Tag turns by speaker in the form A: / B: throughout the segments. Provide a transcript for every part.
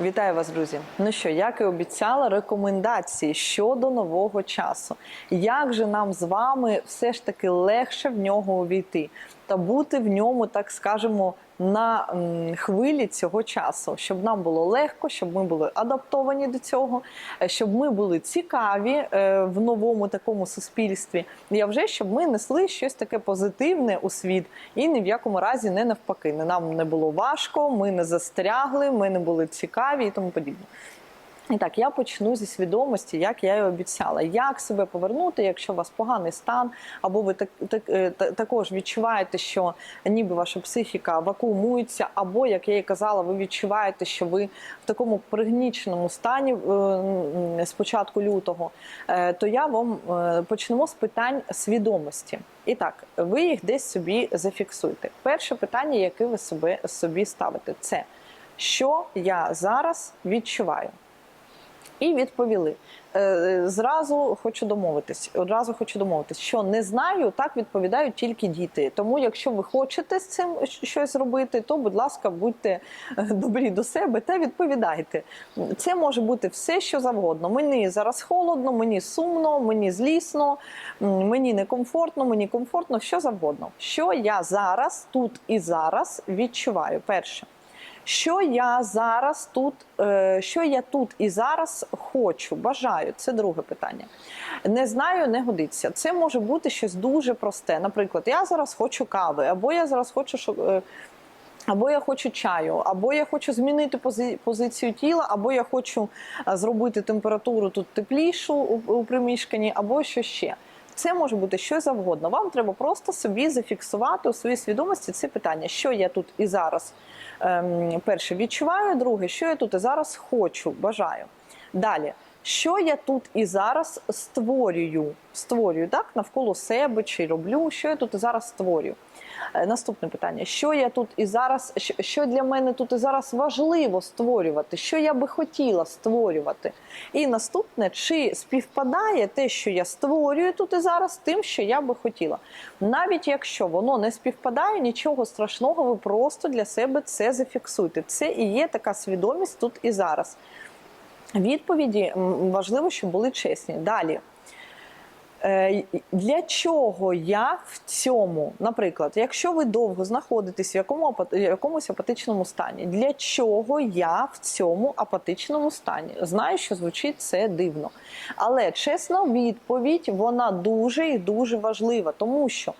A: Вітаю вас, друзі! Ну що, як і обіцяла, рекомендації щодо нового часу. Як же нам з вами все ж таки легше в нього увійти та бути в ньому, так скажемо, на хвилі цього часу, щоб нам було легко, щоб ми були адаптовані до цього, е, щоб ми були цікаві е, в новому такому суспільстві. Я вже щоб ми несли щось таке позитивне у світ і ні в якому разі не навпаки. Нам не було важко, ми не застрягли, ми не були цікаві і тому подібне. І так, я почну зі свідомості, як я і обіцяла, як себе повернути, якщо у вас поганий стан, або ви так, так, е, та- також відчуваєте, що ніби ваша психіка вакуумується, або, як я і казала, ви відчуваєте, що ви в такому пригніченому стані е, з початку лютого, е, то я вам почнемо з питань свідомості. І так, ви їх десь собі зафіксуйте. Перше питання, яке ви собі, собі ставите, це що я зараз відчуваю. І відповіли. Е, Зразу хочу домовитись. Одразу хочу домовитись, що не знаю, так відповідають тільки діти. Тому, якщо ви хочете з цим щось робити, то будь ласка, будьте е, добрі до себе та відповідайте. Це може бути все, що завгодно. Мені зараз холодно, мені сумно, мені злісно, мені некомфортно, мені комфортно, що завгодно. Що я зараз тут і зараз відчуваю? Перше. Що я зараз тут, е, що я тут і зараз хочу, бажаю, це друге питання. Не знаю, не годиться. Це може бути щось дуже просте. Наприклад, я зараз хочу кави, або я зараз хочу шо- е, або я хочу чаю, або я хочу змінити пози- позицію тіла, або я хочу е, зробити температуру тут теплішу у, у приміщенні, або що ще. Це може бути що завгодно. Вам треба просто собі зафіксувати у своїй свідомості це питання, що я тут і зараз перше відчуваю, друге, що я тут і зараз хочу, бажаю. Далі, що я тут і зараз створюю, створюю так, навколо себе чи роблю, що я тут і зараз створюю. Е, Наступне питання: що я тут і зараз, що- для мене тут і зараз важливо створювати, що я би хотіла створювати. І наступне, чи співпадає те, що я створюю тут і зараз, тим, що я би хотіла. Навіть якщо воно не співпадає, нічого страшного, ви просто для себе це зафіксуйте. Це і є така свідомість тут і зараз. Відповіді важливо, щоб були чесні. Далі. Е, Для чого я в цьому, наприклад, якщо ви довго знаходитесь в якому апат- якомусь апатичному стані, для чого я в цьому апатичному стані? Знаю, що звучить це дивно. Але чесна відповідь вона дуже і дуже важлива, тому що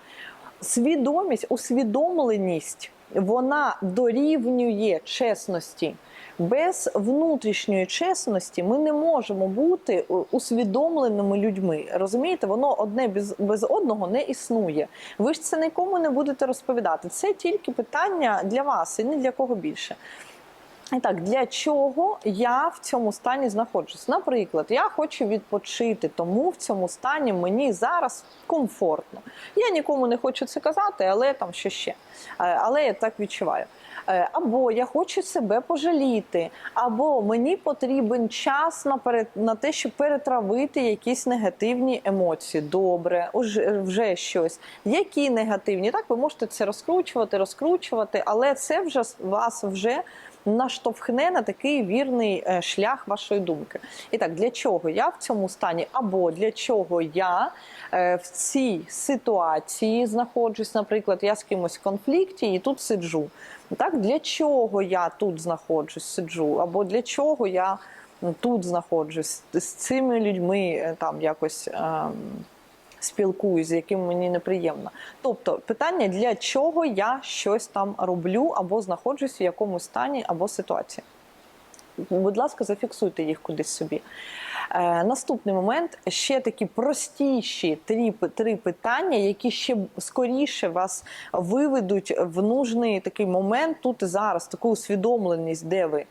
A: свідомість, усвідомленість вона дорівнює чесності. Без внутрішньої чесності ми не можемо бути е, усвідомленими людьми. Розумієте, воно одне без, без одного не існує. Ви ж це нікому не будете розповідати. Це тільки питання для вас і не для кого більше. І так, для чого я в цьому стані знаходжусь? Наприклад, я хочу відпочити, тому в цьому стані мені зараз комфортно. Я нікому не хочу це казати, але там що ще. Е, Але я так відчуваю. Е, Або я хочу себе пожаліти, або мені потрібен час на, пере- на те, щоб перетравити якісь негативні емоції. Добре, вже щось. Які негативні? Так, ви можете це розкручувати, розкручувати, але це вже вас вже наштовхне на такий вірний е, шлях вашої думки. І так, для чого я в цьому стані, або для чого я е, в цій ситуації знаходжусь, наприклад, я з кимось в конфлікті і тут сиджу. Так, для чого я тут знаходжусь, сиджу, або для чого я тут знаходжусь з цими людьми е, там якось. ем, спілкуюсь, з яким мені неприємно. Тобто питання, для чого я щось там роблю або знаходжусь в якомусь стані або ситуації. Будь ласка, зафіксуйте їх кудись собі. Е, наступний момент ще такі простіші три, три питання, які ще скоріше вас виведуть в нужний такий момент тут і зараз, таку усвідомленість, де ви.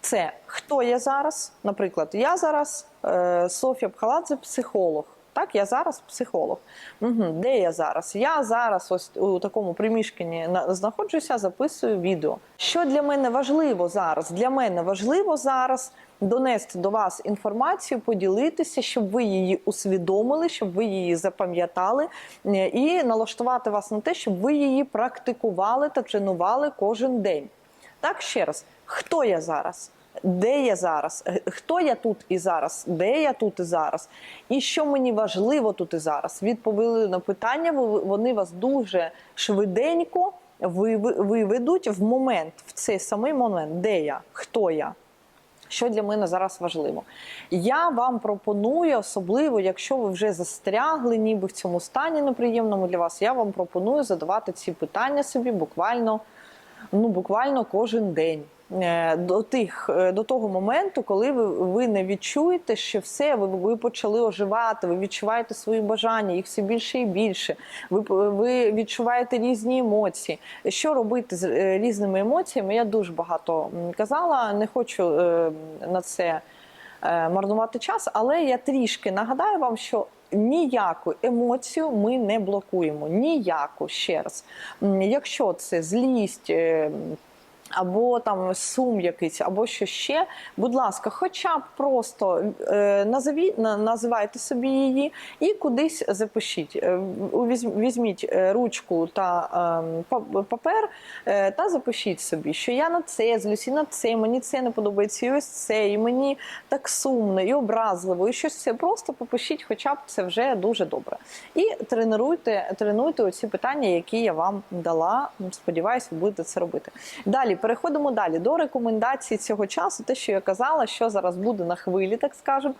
A: Це хто я зараз? Наприклад, я зараз е, Софія Пхаладзе, психолог. Так, я зараз психолог. Угу. Де я зараз? Я зараз ось у такому приміщенні знаходжуся, записую відео. Що для мене важливо зараз? Для мене важливо зараз донести до вас інформацію, поділитися, щоб ви її усвідомили, щоб ви її запам'ятали, е, і налаштувати вас на те, щоб ви її практикували та тренували кожен день. Так, ще раз, хто я зараз? Де я зараз? Хто я тут і зараз? Де я тут і зараз? І що мені важливо тут і зараз? Відповіли на питання, вони вас дуже швиденько ви- ви- виведуть в момент, в цей самий момент, де я, хто я. Що для мене зараз важливо? Я вам пропоную, особливо, якщо ви вже застрягли, ніби в цьому стані неприємному для вас, я вам пропоную задавати ці питання собі буквально, ну, буквально кожен день. Е, До тих е, до того моменту, коли ви, ви не відчуєте, що все, ви, ви почали оживати, ви відчуваєте свої бажання, їх все більше і більше. Ви, ви відчуваєте різні емоції. Що робити з е, різними емоціями? Я дуже багато казала, не хочу на це марнувати час, але я трішки нагадаю вам, що ніяку емоцію ми не блокуємо. Ніяку ще раз. Якщо це злість. Або там сум якийсь, або що ще. Будь ласка, хоча б просто е, назові, називайте собі її і кудись запишіть. Е, Візьміть е, ручку та е, папер е, та запишіть собі, що я на це злюсь, і на це, мені це не подобається, і ось це, і мені так сумно, і образливо, і щось це. Просто попишіть, хоча б це вже дуже добре. І тренуйте, тренуйте оці питання, які я вам дала. Сподіваюсь, ви будете це робити. Далі переходимо далі до рекомендацій цього часу. Те, що я казала, що зараз буде на хвилі, так скажемо.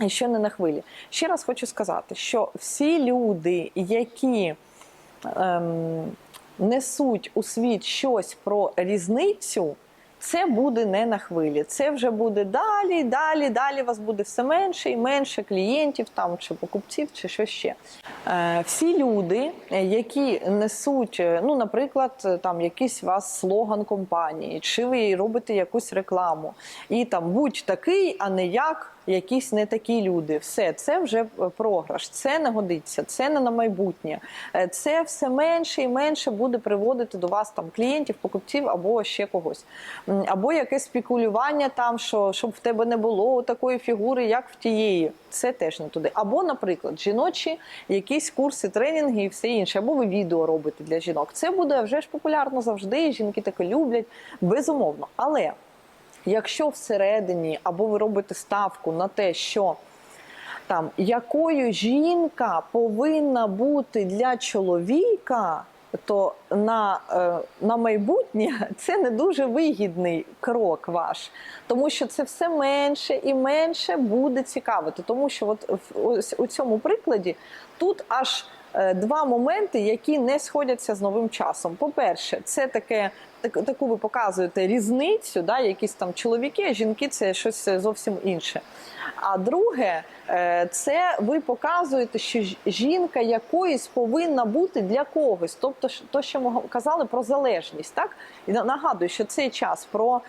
A: І що не на хвилі. Ще раз хочу сказати, що всі люди, які ем, несуть у світ щось про різницю, це буде не на хвилі. Це вже буде далі, далі, далі. Вас буде все менше і менше клієнтів там чи покупців, чи що ще. Е, всі люди, які несуть, е, ну, наприклад, е, там якийсь вас слоган компанії, чи ви робите якусь рекламу, і там будь такий, а не як якісь не такі люди. Все, це вже е, програш, це не годиться, це не на майбутнє. Е, Це все менше і менше буде приводити до вас там клієнтів, покупців або ще когось. Або якесь спекулювання там, що щоб в тебе не було такої фігури, як в тієї. Це теж не туди. Або, наприклад, жіночі якісь курси, тренінги і все інше, або ви відео робите для жінок. Це буде вже ж популярно завжди. Жінки таке люблять, безумовно. Але якщо всередині або ви робите ставку на те, що там якою жінка повинна бути для чоловіка, то на, е, на майбутнє це не дуже вигідний крок ваш, тому що це все менше і менше буде цікавити. Тому що от ось у цьому прикладі тут аж е, два моменти, які не сходяться з новим часом. По-перше, це таке. Так- Таку ви показуєте різницю, да, якісь там чоловіки, а жінки це щось зовсім інше. А друге, е, це ви показуєте, що жінка якоїсь повинна бути для когось. Тобто, то, що ми казали про залежність, так? І нагадую, що цей час про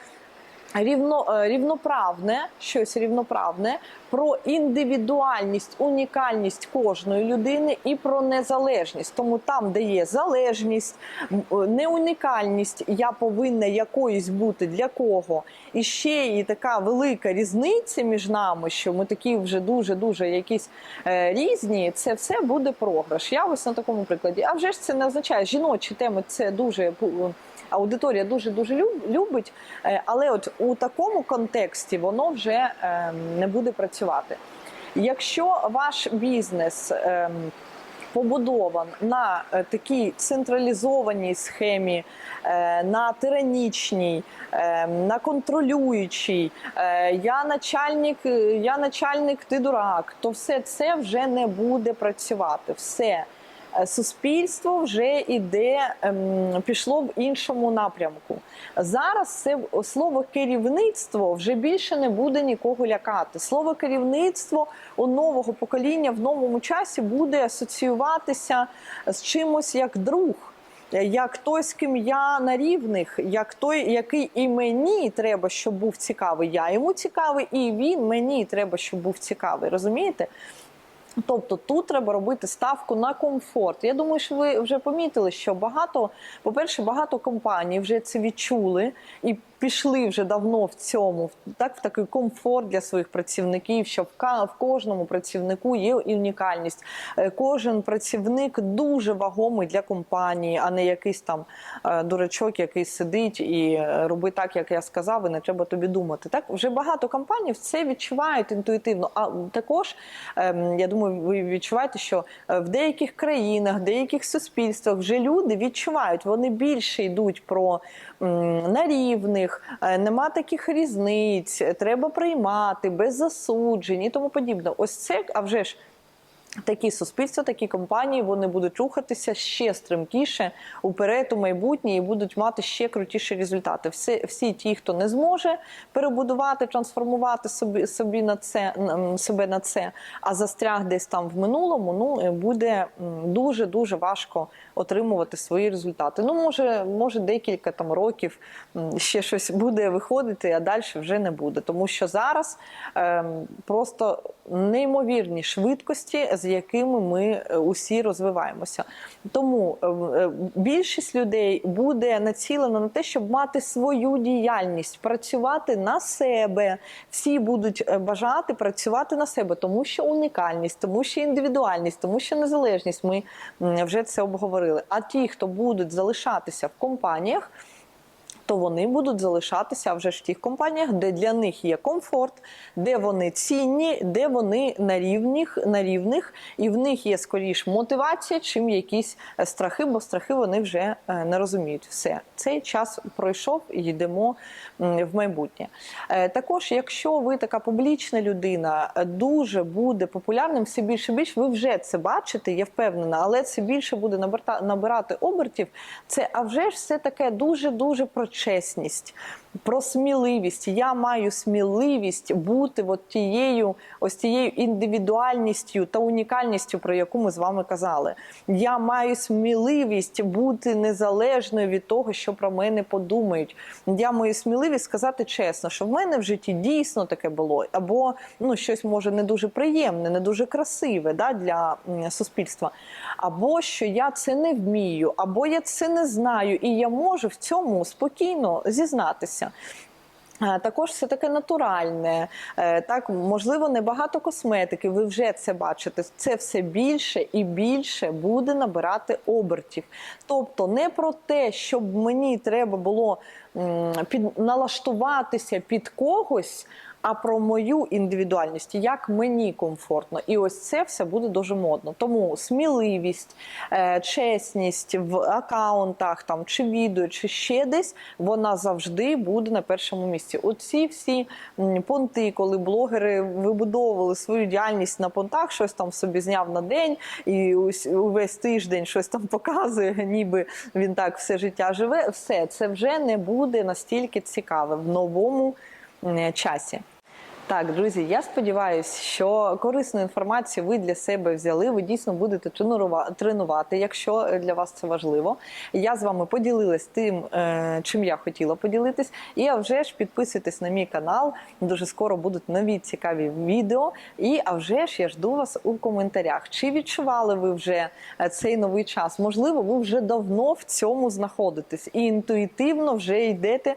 A: рівно, е, рівноправне, щось рівноправне, про індивідуальність, унікальність кожної людини і про незалежність. Тому там, де є залежність, е, неунікальність, я повинна якоюсь бути для кого. І ще і така велика різниця між нами, що ми такі вже дуже дуже якісь е, різні. Це все буде програш. Я ось на такому прикладі. А вже ж це не означає жіночі теми. Це дуже аудиторія дуже дуже любить, е, але от у такому контексті воно вже е, не буде працювати. Якщо ваш бізнес е, побудован на е, такій централізованій схемі, е, на тиранічній, е, на контролюючій, я начальник, я начальник, ти дурак, то все це вже не буде працювати. Все. Е, Суспільство вже іде, ем, пішло в іншому напрямку. Зараз це слово керівництво вже більше не буде нікого лякати. Слово керівництво у нового покоління в новому часі буде асоціюватися з чимось як друг. Як той, з ким я на рівних, як той, який і мені треба, щоб був цікавий, я йому цікавий, і він мені треба, щоб був цікавий. Розумієте? Тобто тут треба робити ставку на комфорт. Я думаю, що ви вже помітили, що багато, по-перше, багато компаній вже це відчули і пішли вже давно в цьому, так в такий комфорт для своїх працівників, що в, кожному працівнику є унікальність. Е, Кожен працівник дуже вагомий для компанії, а не якийсь там е, дурачок, який сидить і е, робить так, як я сказав, і не треба тобі думати. Так вже багато компаній це відчувають інтуїтивно. А також ем, я думаю, ви відчуваєте, що в деяких країнах, в деяких суспільствах вже люди відчувають, вони більше йдуть про на рівних, е, нема таких різниць, треба приймати без засуджень і тому подібне. Ось це, а вже ж. Такі суспільства, такі компанії вони будуть рухатися ще стримкіше уперед у майбутнє і будуть мати ще крутіші результати. Всі, всі ті, хто не зможе перебудувати, трансформувати собі, собі на це себе на це, а застряг десь там в минулому, ну е, буде дуже дуже важко отримувати свої результати. Ну може, може декілька там років ще щось буде виходити, а далі вже не буде, тому що зараз ем, просто неймовірні швидкості, з якими ми е, усі розвиваємося. Тому е, е, більшість людей буде націлена на те, щоб мати свою діяльність, працювати на себе. Всі будуть бажати працювати на себе, тому що унікальність, тому що індивідуальність, тому що незалежність. Ми вже це обговорили. А ті, хто будуть залишатися в компаніях то вони будуть залишатися вже ж в тих компаніях, де для них є комфорт, де вони цінні, де вони на рівних, на рівних, і в них є скоріш мотивація, чим якісь е, страхи, бо страхи вони вже е, не розуміють. Все, цей час пройшов і йдемо в майбутнє. Е, Також, якщо ви така публічна людина, дуже буде популярним, все більше більше, ви вже це бачите, я впевнена, але це більше буде набирати, обертів. Це а вже ж все таке дуже дуже про чесність, про сміливість. Я маю сміливість бути от тією, ось тією індивідуальністю та унікальністю, про яку ми з вами казали. Я маю сміливість бути незалежною від того, що про мене подумають. Я маю сміливість сказати чесно, що в мене в житті дійсно таке було, або ну щось може не дуже приємне, не дуже красиве да, для суспільства, або що я це не вмію, або я це не знаю, і я можу в цьому спокійно зізнатися. Е, Також все таке натуральне, Е, так можливо, небагато косметики. Ви вже це бачите. Це все більше і більше буде набирати обертів. Тобто, не про те, щоб мені треба було під налаштуватися під когось. А про мою індивідуальність, як мені комфортно, і ось це все буде дуже модно. Тому сміливість, е, чесність в акаунтах там чи відео, чи ще десь вона завжди буде на першому місці. Оці всі понти, коли блогери вибудовували свою діяльність на понтах, щось там собі зняв на день і увесь тиждень щось там показує, ніби він так все життя живе. Все це вже не буде настільки цікаве в новому часі. Так, друзі, я сподіваюся, що корисну інформацію ви для себе взяли. Ви дійсно будете тренувати, якщо е, для вас це важливо. Я з вами поділилась тим, е, чим я хотіла поділитись. І а вже ж підписуйтесь на мій канал. Дуже скоро будуть нові цікаві відео. І а вже ж я жду вас у коментарях. Чи відчували ви вже е, цей новий час? Можливо, ви вже давно в цьому знаходитесь і інтуїтивно вже йдете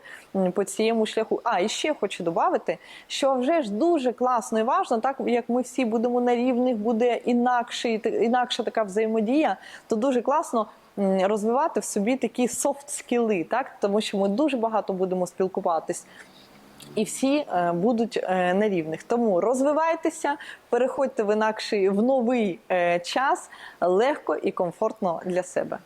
A: по цьому шляху. А і ще хочу додати, що вже ж дуже класно і важно, так як ми всі будемо на рівних, буде інакше, інакша така взаємодія, то дуже класно. Розвивати в собі такі софт скіли, так тому що ми дуже багато будемо спілкуватись, і всі е, будуть е, на рівних. Тому розвивайтеся, переходьте в інакший в новий е, час легко і комфортно для себе.